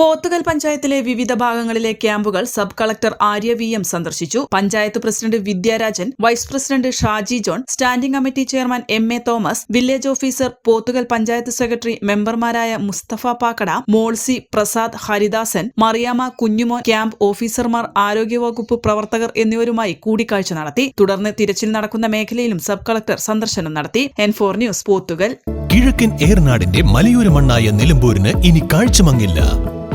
Pothukal പഞ്ചായത്തിലെ വിവിധ ഭാഗങ്ങളിലെ ക്യാമ്പുകൾ sub collector Arya V M സന്ദർശിച്ചു. Panchayat president Vidyarajan vice president Shaji John standing committee chairman M A Thomas village officer Pothukal panchayat secretary മെമ്പർമാരായ Mustafa Pakkada Molsi Prasad Haridasan Mariyama Kunjumo camp ഓഫീസർമാർ ആരോഗ്യവകുപ്പ് പ്രവർത്തകർ എന്നിവരുമായി കൂടിക്കാഴ്ച നടത്തി. തുടർന്ന് തിരച്ചിൽ നടക്കുന്ന മേഖലയിലും സബ് കളക്ടർ സന്ദർശനം നടത്തി. N four news Pothukal. കിഴക്കൻ ഏർനാടിന്റെ മലയോര മണ്ണായ നിലമ്പൂരിന് ഇനി കാഴ്ചമങ്ങില്ല.